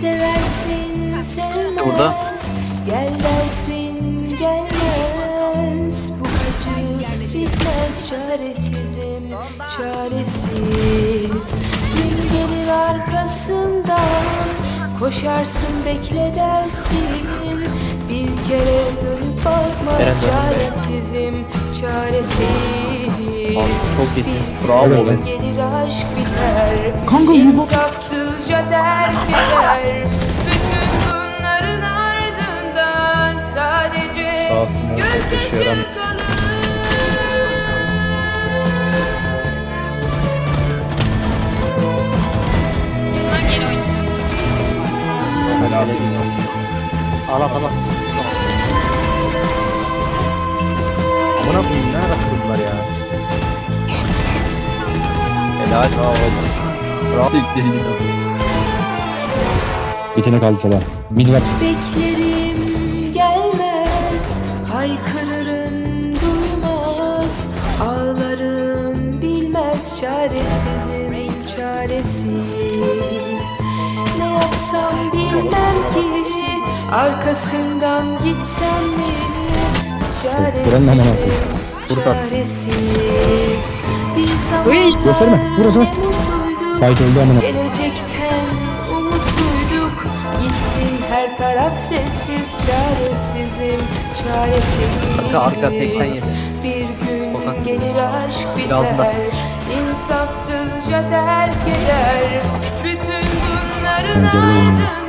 sevmez. Burada. Gel dersin gelmez. Bu acı bitmez çaresizim çaresiz. Gün gelir arkasından Koşarsın bekle dersin. Bir kere dönüp bakmaz çaresizim çaresiz. Abi çok iyisin. Bravo. Gelir aşk biter. Kanka bu- İnsafsızca terk Ya, çok işe yaramıyor. Bunlar geri oynuyor. Al al al. Amına koyayım ne ara bunlar ya. Helal. Bravo. Bravo. Siktir git. Bitene kaldı Salah. Mid var. Beklerim Çaresizim çaresiz Ne yapsam bilmem ki Arkasından gitsem mi Buranın hemen Çaresizim altı. Burada. çaresiz Bir zamanlar Gösterme, burası. ne mutluyduk. Sait öldü amına. Gelecekten umutluyduk Gittin her taraf sessiz Çaresizim çaresiz Arka, arka, 87. Bir gün gelir aşk biter İnsafsızca terk eder. Bütün bunların ardından